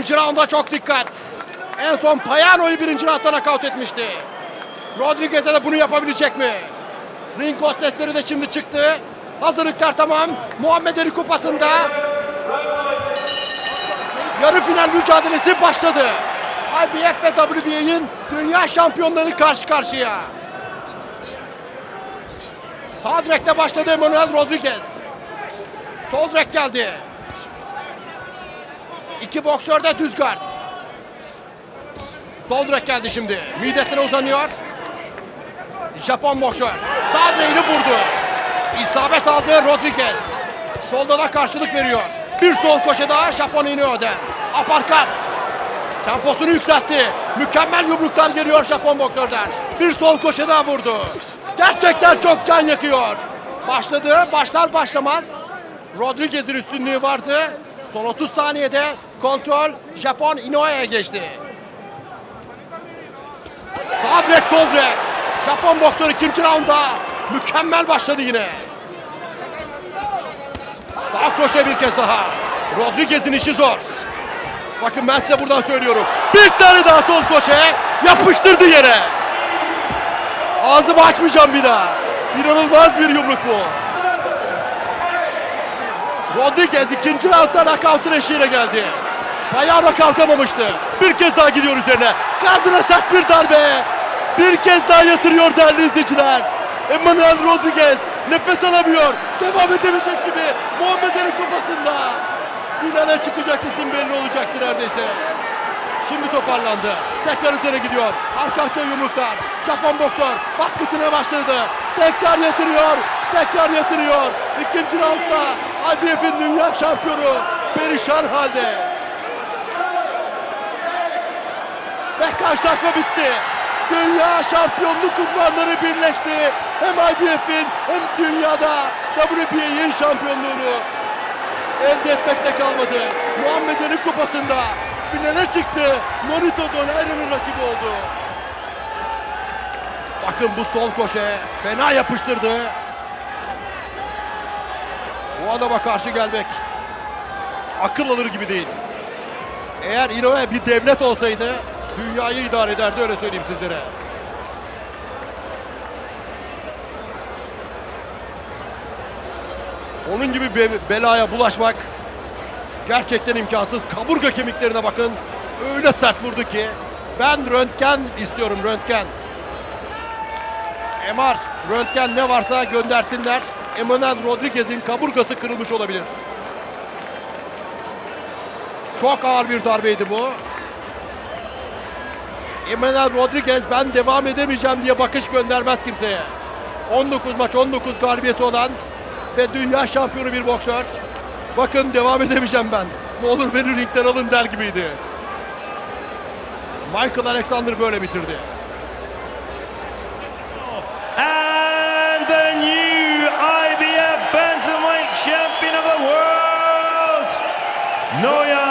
Birinci raunda çok dikkat. En son Payano'yu birinci raundda nakavt etmişti. Rodriguez'e de bunu yapabilecek mi? Ring hostesleri de şimdi çıktı. Hazırlıklar tamam. Muhammed Ali Kupası'nda yarı final mücadelesi başladı. IBF ve WBA'nin dünya şampiyonları karşı karşıya. Sağ direkte başladı Manuel Rodriguez. Sol direk geldi. İki boksör de düz guard. Sol direk geldi şimdi. Midesine uzanıyor. Japon boksör. Sağ direğini vurdu. İsabet aldı Rodriguez. Solda da karşılık veriyor. Bir sol koşu daha Japon iniyorden. Aparkat. Temposunu yükseltti. Mükemmel yumruklar geliyor Japon boksörden. Bir sol koşu daha vurdu. Gerçekten çok can yakıyor. Başladı. Başlar başlamaz. Rodriguez'in üstünlüğü vardı. Son 30 saniyede kontrol Japon Inoue'ye geçti. Sağ direk sol direk. Japon boksör ikinci raunda. Mükemmel başladı yine. Sağ kroşe bir kez daha. Rodriguez'in işi zor. Bakın ben size buradan söylüyorum. Bir tane daha sol koşe yapıştırdı yere. Ağzımı açmayacağım bir daha. İnanılmaz bir yumruk bu. Rodriguez ikinci roundda knockout'un eşiğine geldi. Ayağına kalkamamıştı. Bir kez daha gidiyor üzerine. Karnına sert bir darbe. Bir kez daha yatırıyor değerli izleyiciler. Emmanuel Rodriguez nefes alamıyor. Devam edemeyecek gibi. Muhammed Ali kupasında. Finale çıkacak isim belli olacaktı neredeyse. Şimdi toparlandı. Tekrar üzerine gidiyor. Arka arkaya yumruklar. Japon boksör baskısına başladı. Tekrar yatırıyor. Tekrar yatırıyor. İkinci roundda IBF'in dünya şampiyonu perişan halde. Ve karşılaşma bitti. Dünya şampiyonluk unvanları birleşti. Hem IBF'in hem dünyada WBA'nin şampiyonluğunu elde etmekte kalmadı. Muhammed Ali kupasında finale çıktı. Nonito Donaira'nın rakibi oldu. Bakın bu sol koşe fena yapıştırdı. Bu adama karşı gelmek akıl alır gibi değil. Eğer Inoue bir devlet olsaydı dünyayı idare ederdi öyle söyleyeyim sizlere. Onun gibi be- belaya bulaşmak gerçekten imkansız. Kaburga kemiklerine bakın. Öyle sert vurdu ki. Ben röntgen istiyorum röntgen. MR, röntgen ne varsa göndersinler. Emmanuel Rodriguez'in kaburgası kırılmış olabilir. Çok ağır bir darbeydi bu. Emmanuel Rodriguez ben devam edemeyeceğim diye bakış göndermez kimseye. 19 maç 19 galibiyeti olan ve dünya şampiyonu bir boksör. Bakın devam edemeyeceğim ben. Ne olur beni ringden alın der gibiydi. Michael Alexander böyle bitirdi. Noya